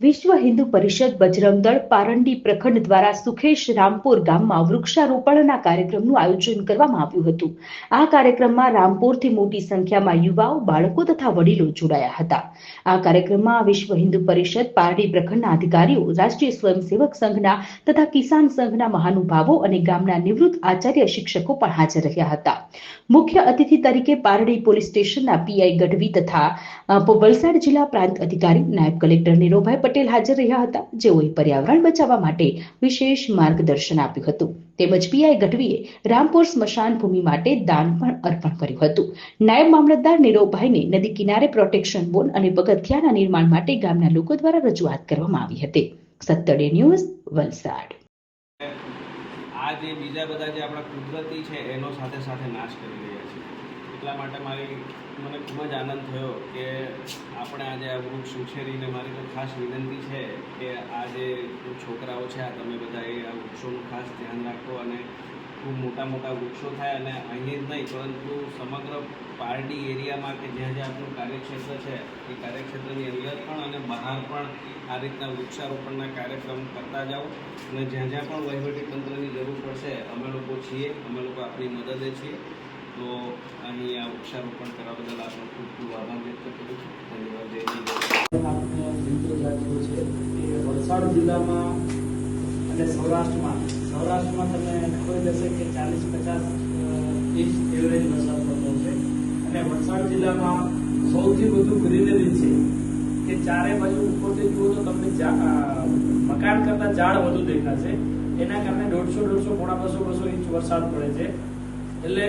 વિશ્વ હિન્દુ પરિષદ બજરંગ પારંડી પ્રખંડ દ્વારા સુખેશ રામપુર ગામમાં વૃક્ષારોપણના કાર્યક્રમનું આયોજન કરવામાં આવ્યું હતું. આ કાર્યક્રમમાં રામપુરથી મોટી સંખ્યામાં યુવાઓ, બાળકો તથા વડીલો જોડાયા હતા. આ કાર્યક્રમમાં વિશ્વ હિન્દુ પરિષદ પારડી પ્રખંડના અધિકારીઓ, રાષ્ટ્રીય સ્વયંસેવક સંઘના તથા કિસાન સંઘના મહાનુભાવો અને ગામના નિવૃત્ત આચાર્ય શિક્ષકો પણ હાજર રહ્યા હતા. મુખ્ય અતિથિ તરીકે પારડી પોલીસ સ્ટેશનના પીઆઈ ગઢવી તથા વલસાડ જિલ્લા પ્રાંત અધિકારી નાયબ કલેક્ટર નીરોભાઈ પટેલ હાજર રહ્યા હતા, જેઓએ પર્યાવરણ બચાવવા માટે વિશેષ માર્ગદર્શન આપ્યું હતું. તેમજ પીઆઈ ગઢવીએ રામપુર સ્મશાન ભૂમિ માટે દાન પણ અર્પણ કર્યું હતું. નાયબ મામલતદાર નીરવભાઈને નદી કિનારે પ્રોટેક્શન બોર્ડ અને પગથિયાના નિર્માણ માટે ગામના લોકો દ્વારા રજૂઆત કરવામાં આવી હતી. સત્તડે ન્યૂઝ, વલસાડ. આ જે બીજા બધા જે આપણા કુદરતી છે, એનો સાથે સાથે નાશ કરી રહ્યા છે. એટલા માટે મારી, મને ખૂબ જ આનંદ થયો કે આપણે આજે આ વૃક્ષ ઉછેરીને મારી તો ખાસ વિનંતી છે કે આ જે છોકરાઓ છે, આ તમે બધા એ આ વૃક્ષોનું ખાસ ધ્યાન રાખો અને ખૂબ મોટા મોટા વૃક્ષો થાય અને અહીં જ નહીં, પરંતુ સમગ્ર પારડી એરિયામાં કે જ્યાં જ્યાં આપણું કાર્યક્ષેત્ર છે, એ કાર્યક્ષેત્રની અંદર પણ અને બહાર પણ આ રીતના વૃક્ષારોપણના કાર્યક્રમ કરતા જાઓ અને જ્યાં જ્યાં પણ વહીવટી તંત્રની જરૂર પડશે, અમે લોકો છીએ, અમે લોકો આપણી મદદે છીએ. તો અહીં આ વૃક્ષારોપણ કરવા બદલ આપનો ખૂબ ખૂબ આભાર વ્યક્ત કરું છું. ધન્યવાદ, જય છે વલસાડ જિલ્લામાં અને સૌરાષ્ટ્રમાં. સૌરાષ્ટ્રમાં તમને ખબર જશે કે ચાલીસ પચાસ ઇંચ એવરેજ વરસાદ પડતો છે. અને વલસાડ જિલ્લામાં સૌથી વધુ ગ્રીનરી છે કે ચારે બાજુ ઉપરથી જુઓ તો તમને મકાન કરતાં ઝાડ વધુ દેખાશે. એના કારણે દોઢસો દોઢસો પોણા બસો બસો ઇંચ વરસાદ પડે છે. એટલે